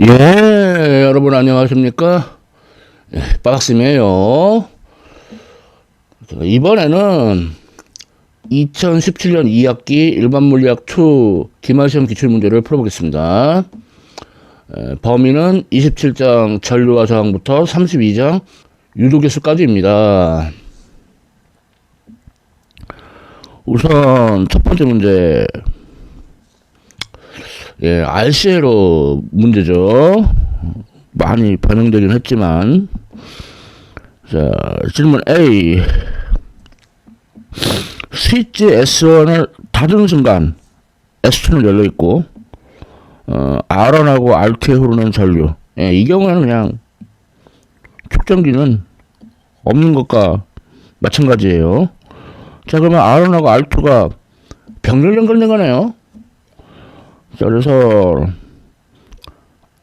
예, 여러분 안녕하십니까? 예, 빠박심이에요. 제가 이번에는 2017년 2학기 일반물리학 2 기말시험 기출문제를 풀어보겠습니다. 에, 범위는 27장 전류와 저항부터 32장 유도계수까지입니다. 우선 첫 번째 문제 예, RCA로 문제죠. 많이 반영되긴 했지만. 자, 질문 A. 스위치 S1을 닫은 순간 S2는 열려 있고, 어, R1하고 R2에 흐르는 전류. 예, 이 경우에는 그냥 축전기는 없는 것과 마찬가지예요. 자, 그러면 R1하고 R2가 병렬 연결된 거네요. 자, 그래서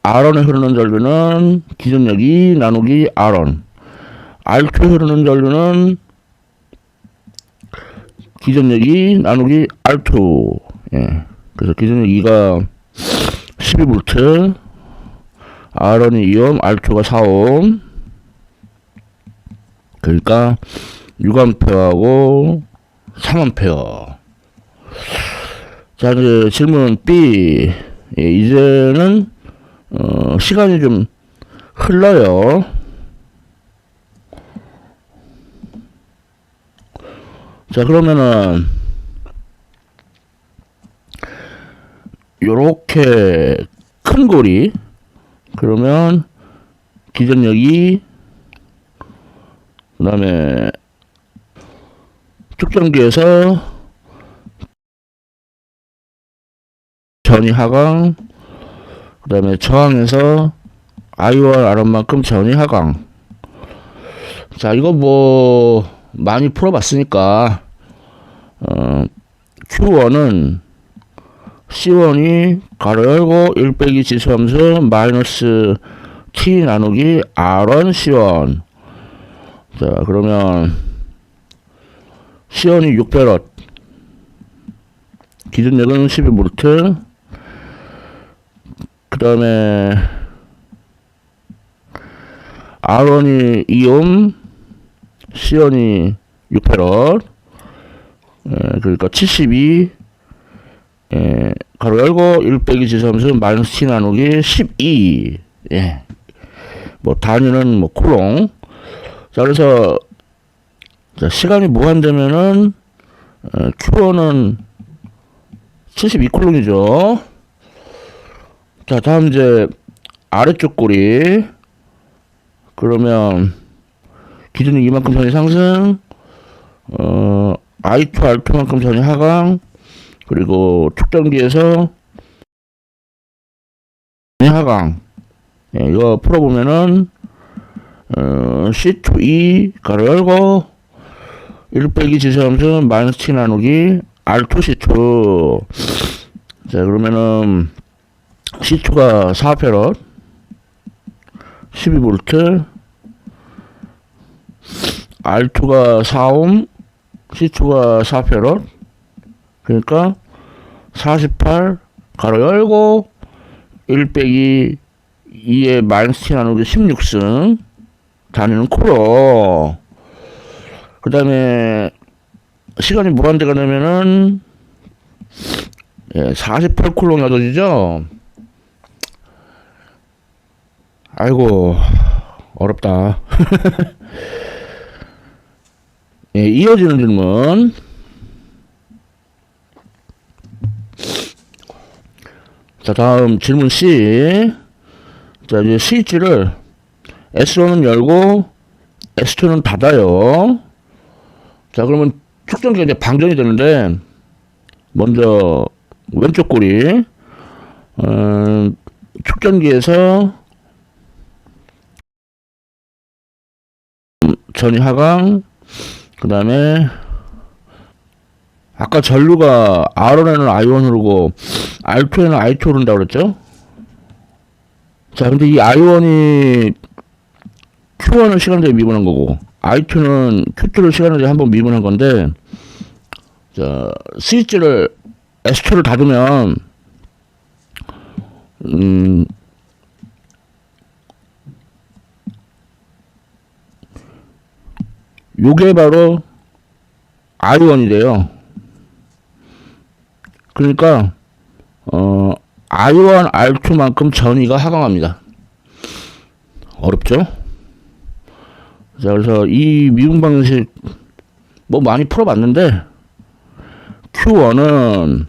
R1에 흐르는 전류는 기전력이 나누기 R1 R2에 흐르는 전류는 기전력이 나누기 R2 예. 그래서 기전력 2가 12V R1이 2옴 R2가 4옴 그러니까 6A하고 3A 자, 이제 질문 B. 예, 이제는, 어, 시간이 좀 흘러요. 자, 그러면은, 요렇게 큰 고리, 그러면, 기전력이, 그 다음에, 축전기에서 전이 하강, 그 다음에 저항에서 I와 R만큼 전이 하강. 자, 이거 뭐, 많이 풀어봤으니까, 어, Q1은 C1이 가로 열고 1 빼기 지수함수 마이너스 T 나누기 R1 C1. 자, 그러면 C1이 6배럿. 기준력은 12V. 그 다음에 R1이 2옴, C1이 6패럿, 에, 그러니까 72, 에, 가로 열고 1 빼기 지수함수 마이너스 T 나누기 12. 예. 뭐 단위는 뭐 쿨롱. 자, 그래서 자, 시간이 무한되면은 어, Q1은 72쿨롱이죠. 자, 다음 이제 아래쪽 꼬리. 그러면 기준이 이만큼 전이 상승, 어, I2, R2만큼 전이 하강, 그리고 축전기에서 하강. 예, 이거 풀어보면은, 어, C2E 가로 열고, 1 빼기 지수함수 마이너스 T 나누기 R2C2. 자, 그러면은, C2가 4패럿 12V R2가 4옴. C2가 4패럿 그러니까 48 가로 열고 1 빼기 2의 마이너스 나누기 16승. 단위는 코로 그 다음에 시간이 무한대가 되면은 예, 48쿨롱이 얻어지죠 아이고 어렵다. 예, 이어지는 질문. 자, 다음 질문 C. 자, 이제 스위치를 S1은 열고 S2는 닫아요. 자, 그러면 축전기가 이제 방전이 되는데 먼저 왼쪽 꼬리 어, 축전기에서 전이 하강 그 다음에 아까 전류가 R1에는 I1 흐르고 R2에는 I2 흐른다고 그랬죠? 자 근데 이 I1이 Q1을 시간대에 미분한 거고 I2는 Q2를 시간대에 한 번 미분한 건데 자 스위치를 S2를 닫으면 음 요게 바로 I1이래요. 그러니까 어 I1, R2만큼 전위가 하강합니다. 어렵죠? 자, 그래서 이 미분 방식 뭐 많이 풀어봤는데 Q1은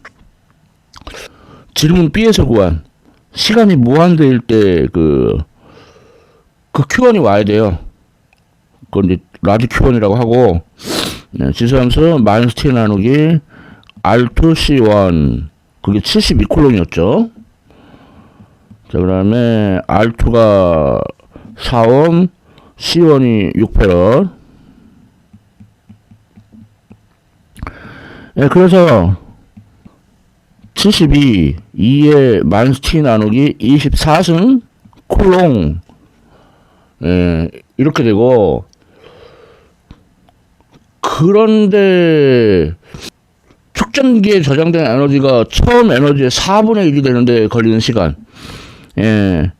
질문 B에서 구한 시간이 무한대일 때 그 그 Q1이 와야 돼요. 그건 이제 라지 Q1이라고 하고 네, 지수함수 T 나누기 R2C1 그게 72콜론이었죠. 자, 그 다음에 R2가 4옴, C1이 6패럿. 예, 그래서 72, 2에 마이너스 T 나누기 24승 콜롱. 예, 이렇게 되고, 그런데, 축전기에 저장된 에너지가 처음 에너지의 4분의 1이 되는데 걸리는 시간. 예.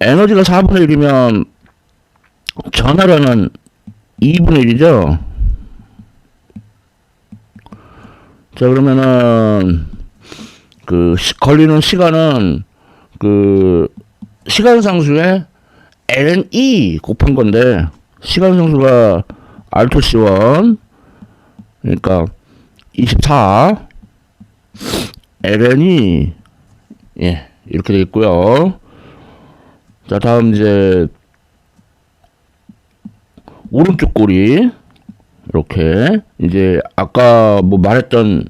에너지가 4분의 1이면 전하량은 2분의 1이죠. 자, 그러면은 그 시- 걸리는 시간은 그 시간 상수의 ln 곱한 건데 시간 상수가 R2C1 그러니까 24 ln이 예 이렇게 되겠고요. 자 다음 이제 오른쪽 꼬리 이렇게 이제 아까 뭐 말했던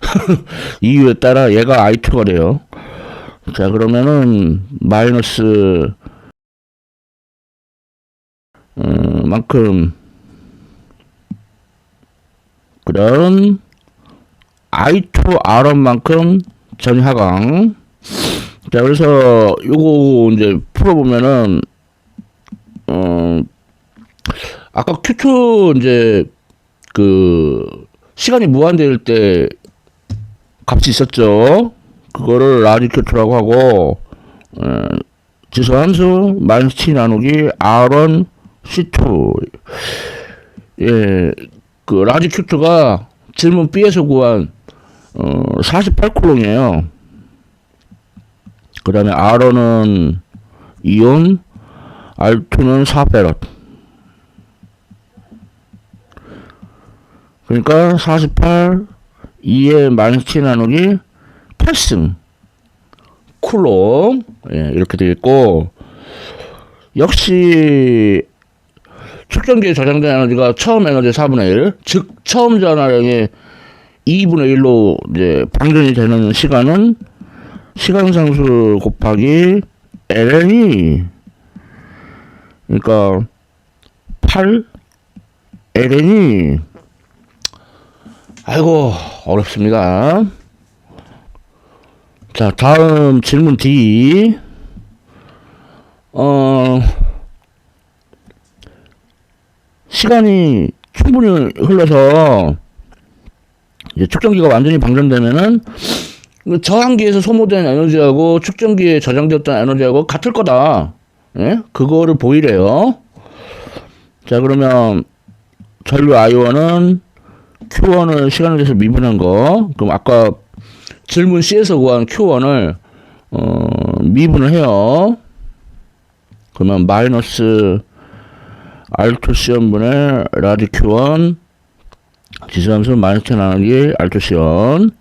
이유에 따라 얘가 i2가 돼요. 자 그러면은 마이너스 어, 만큼 그 다음 i2 r1만큼 전위 하강. 자 그래서 요거 이제 풀어보면은 어 아까 Q2 이제 그 시간이 무한대일 때 값이 있었죠. 그거를 라지 Q2라고 하고 어, 지수 함수 마이너스 T 나누기 R1 C2 예, 그 라지 Q2가 질문 B에서 구한 어, 48콜롱이에요. 그 다음에 R1은 이온, R2는 4페럿. 그러니까 48, 2에 마이너스 7 나누기 8승. 쿨롱. 예, 이렇게 되겠고, 역시, 측정기에 저장된 에너지가 처음 에너지 4분의 1, 즉, 처음 전화량의 2분의 1로 이제 방전이 되는 시간은 시간 상수 곱하기 ln이 그러니까 8 ln이 아이고 어렵습니다. 자 다음 질문 D 어 시간이 충분히 흘러서 이제 측정기가 완전히 방전되면은 그 저항기에서 소모된 에너지하고 측정기에 저장되었던 에너지하고 같을 거다. 예? 그거를 보이래요. 자, 그러면 전류 I1은 Q1을 시간을 돼서 미분한 거. 그럼 아까 질문 C에서 구한 Q1을 어, 미분을 해요. 그러면 마이너스 R2C분의 라디 Q1 지수함수 마이너스 나누기 R2C원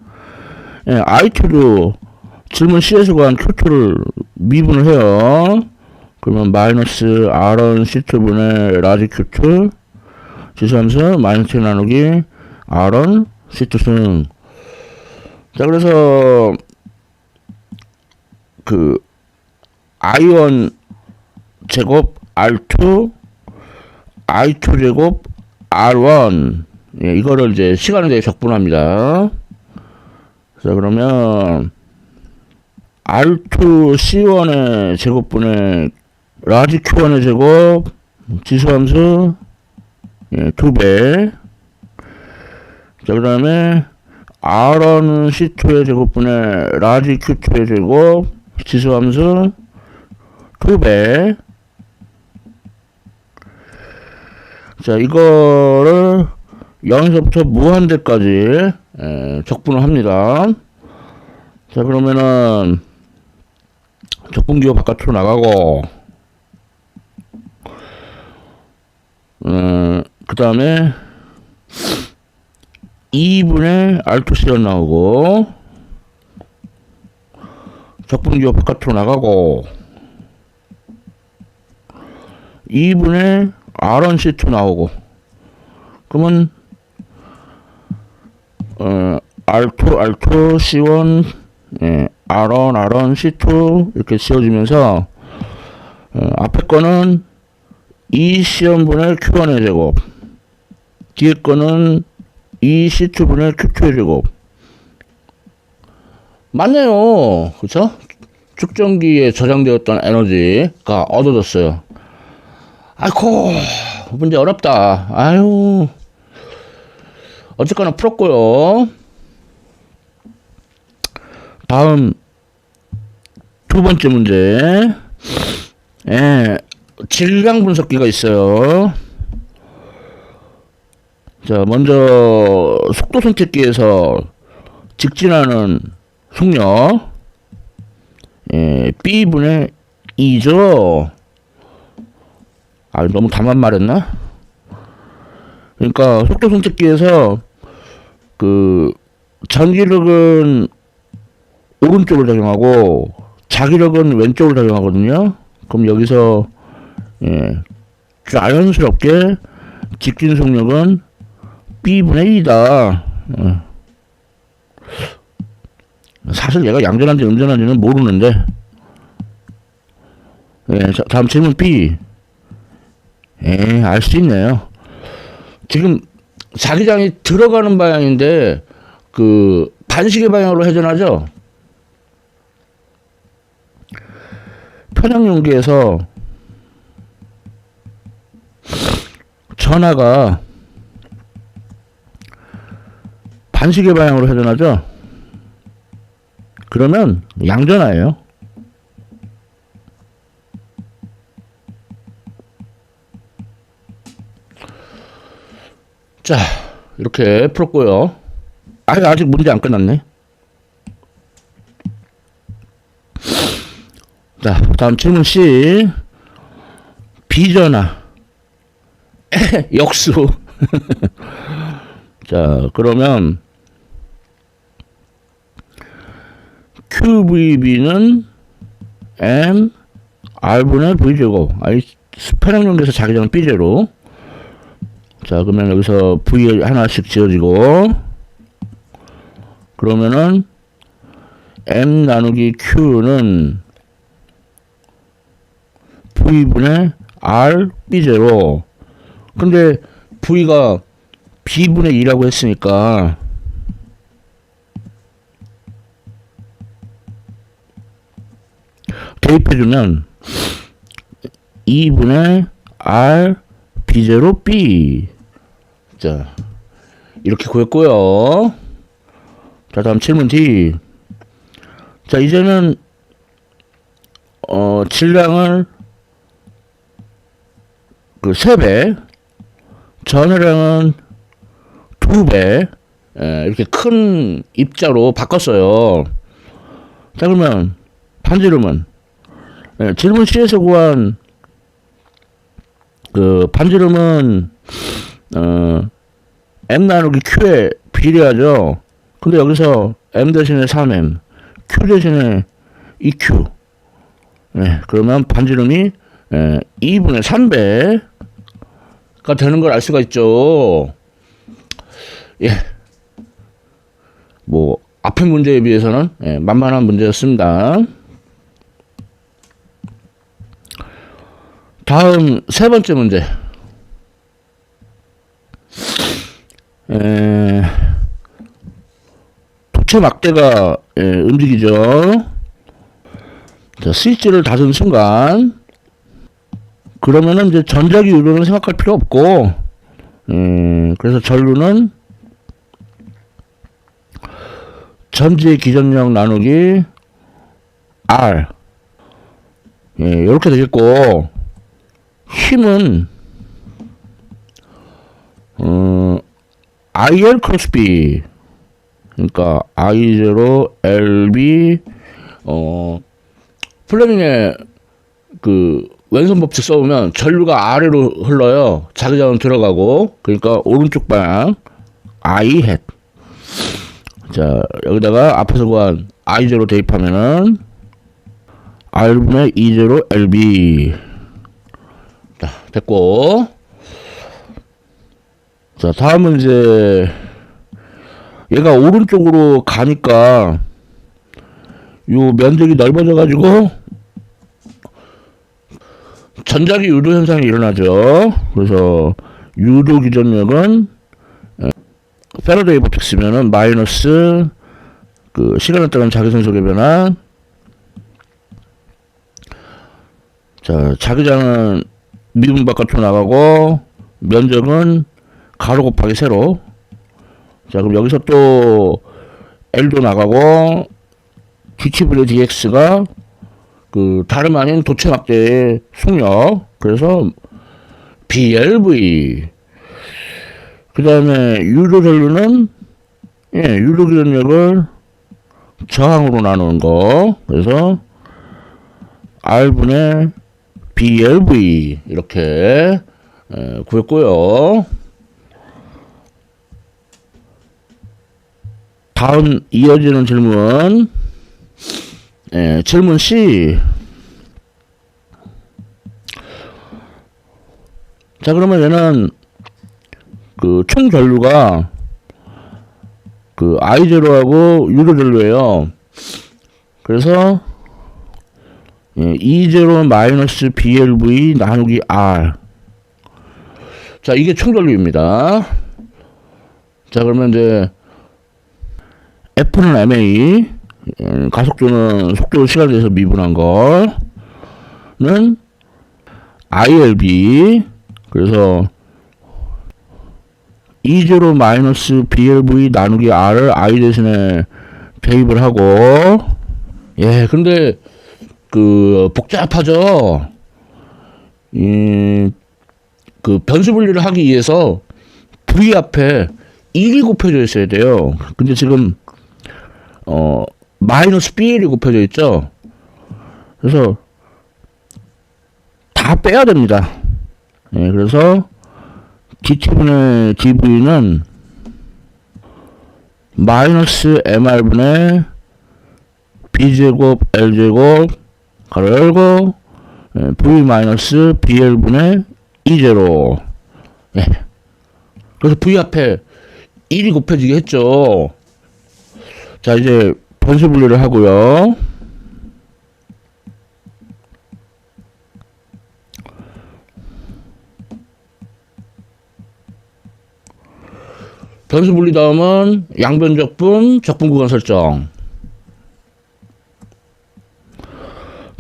예, I2도 질문 C에서 구한 Q2를 미분을 해요. 그러면 마이너스 R1 C2분의 라지 Q2 지수함수 마이너스 나누기 R1 C2 승 자 그래서 그 I1 제곱 R2 I2 제곱 R1 예, 이거를 이제 시간에 대해 적분합니다. 자, 그러면 R2C1의 제곱분의 라지 Q1의 제곱 지수함수 예, 2배. 자, 그 다음에 R1은 C2의 제곱분의 라지 Q2의 제곱 지수함수 2배 자, 이거를 0에서부터 무한대까지 에, 적분을 합니다. 자, 그러면은 적분기호 바깥으로 나가고 어, 그 다음에 2분의 R2C가 나오고 적분기호 바깥으로 나가고 2분의 R1C2 나오고. 그러면 어, R2, R2, C1, 예, R1, R1, C2 이렇게 지어지면서 어, 앞에 거는 E C1분의 Q1의 제곱 뒤에 거는 E C2분의 Q2의 제곱. 맞네요. 그쵸? 축전기에 저장되었던 에너지가 얻어졌어요 아이고 문제 어렵다. 아유. 어쨌거나 풀었고요. 다음 두 번째 문제. 예, 질량 분석기가 있어요. 자 먼저 속도 선택기에서 직진하는 속력. 예, B분의 2죠 아 너무 담만 말했나? 그러니까 속도 선택기에서 그 전기력은 오른쪽을 작용하고 자기력은 왼쪽을 작용하거든요. 그럼 여기서 예, 자연스럽게 직진 속력은 B분의 2다. 예. 사실 얘가 양전한지 음전한지는 모르는데 예, 자, 다음 질문 B 예, 알 수 있네요. 지금 자기장이 들어가는 방향인데 그 반시계 방향으로 회전하죠. 편향 용기에서 전하가 반시계 방향으로 회전하죠. 그러면 양전하예요. 자, 이렇게 풀었고요. 아, 아직 문제 안 끝났네. 자, 다음 질문 C. 비전화. 역수. 자, 그러면 QVB는 M R분의 V제곱. 아이, 스페랑 연계에서 자기장은 B제로. 자, 그러면 여기서 V 하나씩 지어지고, 그러면은, M 나누기 Q는 V분의 R, B제로. 근데 V가 B분의 2라고 했으니까, 대입해주면, 2분의 R, B제로 B. 자, 이렇게 구했고요. 자, 다음 질문 D. 자, 이제는, 어, 질량을 그 3배, 전해량은 2배, 에, 이렇게 큰 입자로 바꿨어요. 자, 그러면, 반지름은, 예, 질문 C에서 구한 그 반지름은 어 m 나누기 q에 비례하죠. 근데 여기서 m 대신에 3m, q 대신에 2q. 네, 그러면 반지름이 에, 2분의 3배가 되는 걸 알 수가 있죠. 예. 뭐 앞의 문제에 비해서는 예, 만만한 문제였습니다. 다음 세 번째 문제. 에, 도체 막대가 예, 움직이죠. 자, 스위치를 닫은 순간 그러면은 이제 전자기 유도는 생각할 필요 없고 음, 그래서 전류는 전지의 기전력 나누기 R 예, 이렇게 되겠고 힘은 어, IL 크로스 B. 그러니까 I0 LB 어 플래닝에 그 왼손 법칙 써보면 전류가 아래로 흘러요. 자기장은 들어가고 그러니까 오른쪽 방향 I 햇. 자 여기다가 앞에서 구한 I0 대입하면은 R분의 E0 LB 자 됐고 자 다음은 이제 얘가 오른쪽으로 가니까 요 면적이 넓어져 가지고 전자기 유도 현상이 일어나죠. 그래서 유도 기전력은 에, 패러데이 법칙 쓰면은 마이너스 그 시간에 따른 자기선속의 변화 자 자기장은 미분 바깥으로 나가고 면적은 가로 곱하기 세로. 자 그럼 여기서 또 L도 나가고 DT분의 DX가 그 다름 아닌 도체 막대의 속력. 그래서 BLV 그 다음에 유도 전류는 예 유도 기전력을 저항으로 나누는 거. 그래서 R분의 BLV 이렇게 에, 구했고요. 다음 이어지는 질문 에, 질문 C 자 그러면 얘는 그 총 전류가 그 I0하고 유도 전류예요. 그래서 예, E0 마이너스 BLV 나누기 R. 자, 이게 총전류입니다. 자, 그러면 이제 F는 MA, 예, 가속도는 속도 시간에 대해서 미분한 거는 ILB. 그래서 E0 마이너스 BLV 나누기 R을 I 대신에 대입을 하고, 예, 근데 그 복잡하죠. 이, 그 변수 분리를 하기 위해서 V 앞에 1이 곱해져 있어야 돼요. 근데 지금 어 마이너스 BL이 곱해져 있죠. 그래서 다 빼야 됩니다. 예, 그래서 DT분의 DV는 마이너스 MR분의 B제곱 L제곱 가로 열고 예, V 마이너스 BL분의 E0 예. 그래서 V 앞에 1이 곱해지게 했죠 자 이제 변수 분리를 하고요 변수 분리 다음은 양변 적분 적분 구간 설정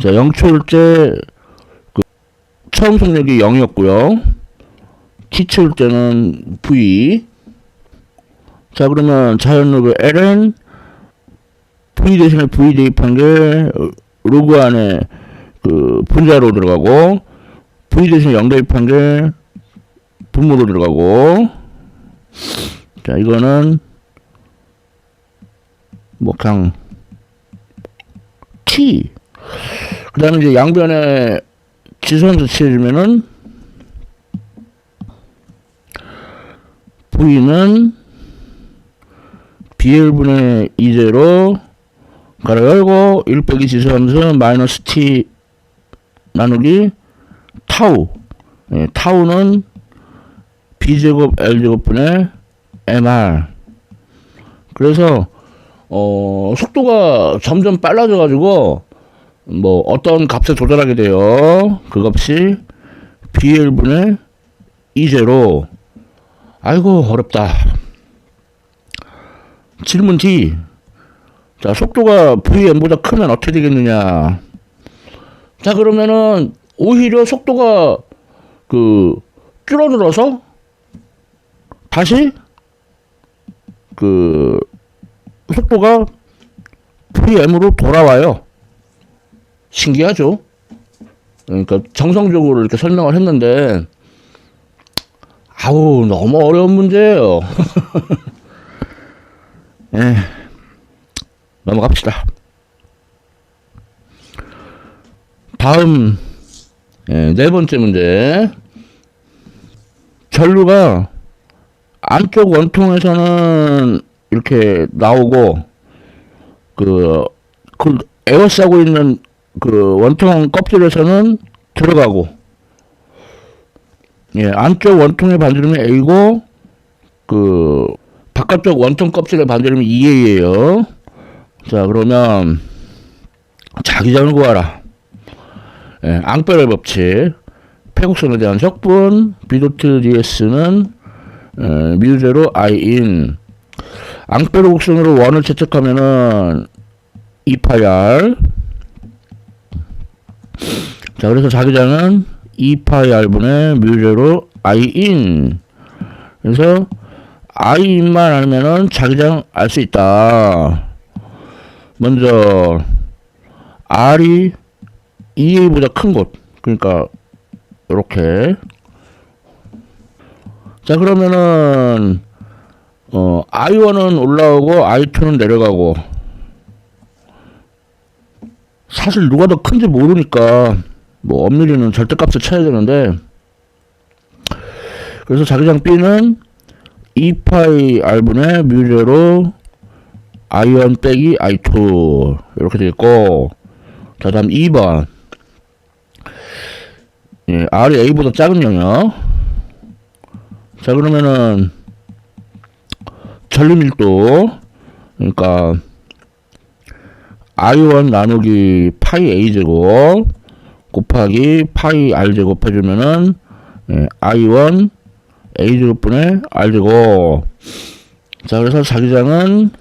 자, 0초일 때, 그, 처음 속력이 0이었고요. T초일 때는 V. 자, 그러면 자연로그 L은 V 대신에 V 대입한 게, 로그 안에 그, 분자로 들어가고, V 대신에 0 대입한 게, 분모로 들어가고, 자, 이거는, 뭐, 그냥, T. 그 다음에 이제 양변에 지선수 치해주면은 V는 BL분의 2제로 가로 열고 1 빼기 지수함수 마이너스 T 나누기 타우 예, 타우는 B제곱 L제곱분의 MR 그래서 어 속도가 점점 빨라져 가지고 뭐 어떤 값에 조절하게 돼요. 그 값이 BL분의 2제로 아이고 어렵다. 질문 D. 자 속도가 VM보다 크면 어떻게 되겠느냐. 자 그러면은 오히려 속도가 그 줄어들어서 다시 그 속도가 VM으로 돌아와요. 신기하죠? 그러니까 정성적으로 이렇게 설명을 했는데 아우, 너무 어려운 문제예요. 예. 넘어갑시다. 다음, 예, 네 번째 문제. 전류가 안쪽 원통에서는 이렇게 나오고, 그, 그 에워싸고 있는 그 원통 껍질에서는 들어가고, 예, 안쪽 원통의 반지름이 A고, 그, 바깥쪽 원통 껍질의 반지름이 2A예요. 자, 그러면, 자기장을 구하라. 예, 앙페르 법칙. 폐곡선에 대한 적분, 비도트 ds는, 에, 미우제로 i인. 앙페르 곡선으로 원을 채택하면은, 2파이 자, 그래서 자기장은 2파이 r분의 뮤제로 i인. 그래서 i인만 알면은 자기장 알 수 있다. 먼저 r이 2a보다 큰 곳. 그러니까 이렇게. 자, 그러면은 어 i1은 올라오고 i2는 내려가고 사실 누가 더 큰지 모르니까 뭐 엄밀히는 절대값을 쳐야 되는데 그래서 자기장 B는 2파이 R분의 뮤제로 I1 빼기 I2 이렇게 되겠고. 자 다음 2번. 예, R이 A보다 작은 영역. 자 그러면은 전류밀도. 그러니까 i1 나누기 파이 a제곱 곱하기 파이 r제곱 해주면은 예, i1 a제곱분의 r제곱. 자 그래서 자기장은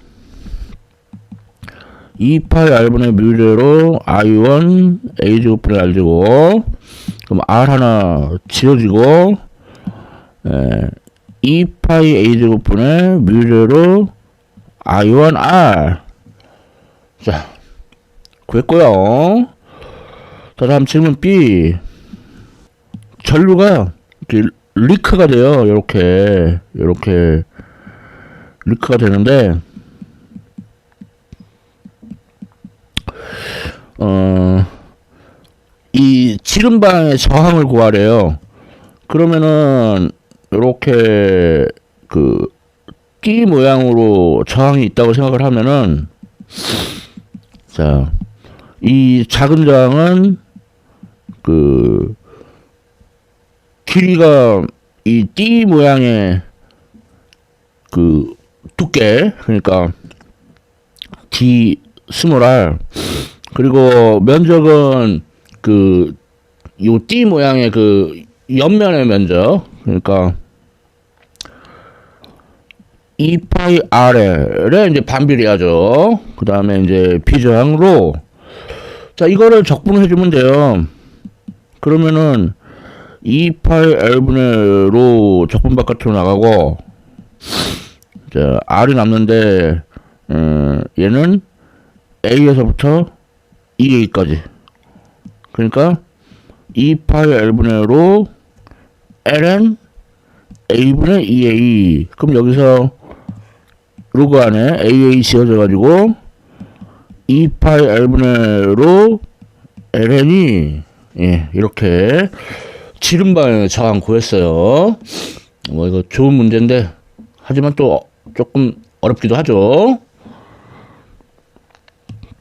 2파이 r분의 뮤제로 i1 a제곱분의 r제곱 그럼 r 하나 지워지고 예, 2파이 a제곱분의 뮤제로 i1 r 자 구했고요. 자, 다음 질문 B. 전류가 이렇게 리크가 돼요. 이렇게 이렇게 리크가 되는데 어, 이 지름방의 저항을 구하래요. 그러면은 이렇게 그띠 모양으로 저항이 있다고 생각을 하면은 자, 이 작은 저항은 그 길이가 이 띠 모양의 그 두께 그러니까 D 스몰 R 그리고 면적은 그 요 띠 모양의 그 옆면의 면적 그러니까 2파이 R에 이제 반비례하죠. 그 다음에 이제 비저항으로 자 이거를 적분해 주면 돼요. 그러면은 2파이 L분의 로 적분 바깥으로 나가고 자 R이 남는데 음, 얘는 A에서부터 2A까지 그러니까 2파이 L분의 로 ln A분의 2A 그럼 여기서 로그 안에 AA 지어져 가지고 2파이 L분의 로 ln이 예, 이렇게 지름방향의 저항 구했어요. 뭐 이거 좋은 문제인데 하지만 또 조금 어렵기도 하죠.